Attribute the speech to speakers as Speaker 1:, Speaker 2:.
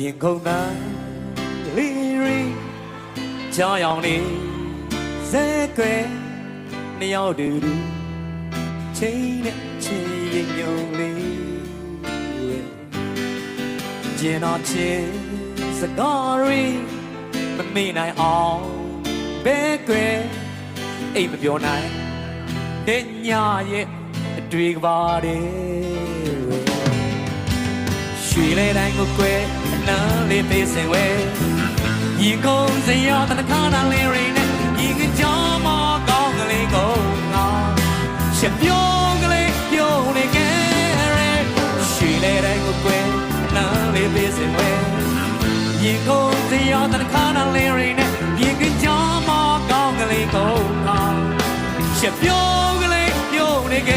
Speaker 1: ရင်ခုန်သားလေးရီကြောင်ရောင်လေးဇဲကွယ်နှစ်ယောက်တူတူချိန်နဲ့ချင်းရင်ညုံလေးကျင်တော်ချင်းစကားရီမမေ့နိုင်အောင်ဘဲကွယ်အိမ်မပြောနိုင်တဲ့ညရဲ့အတွေ့ကပါတဲ့ ရွှေလေတိုင်းကိုကွယ်အနမ်းလေးပေးစင်ဝဲညီကုန်းစရာတနခါနာလေးရင်းနဲ့ညီကကြောင်းမကောင်းကလေးကိုငါရှက်ပြုံးကလေးပြုံးနေခဲ့ရဲရွှေလေတိုင်းကိုကွယ်အနမ်းလေးပေးစင်ဝဲညီကုန်းစရာတနခါနာလေးရင်းနဲ့ညီကကြောင်းမကောင်းကလေးကိုငါရှက်ပြုံးက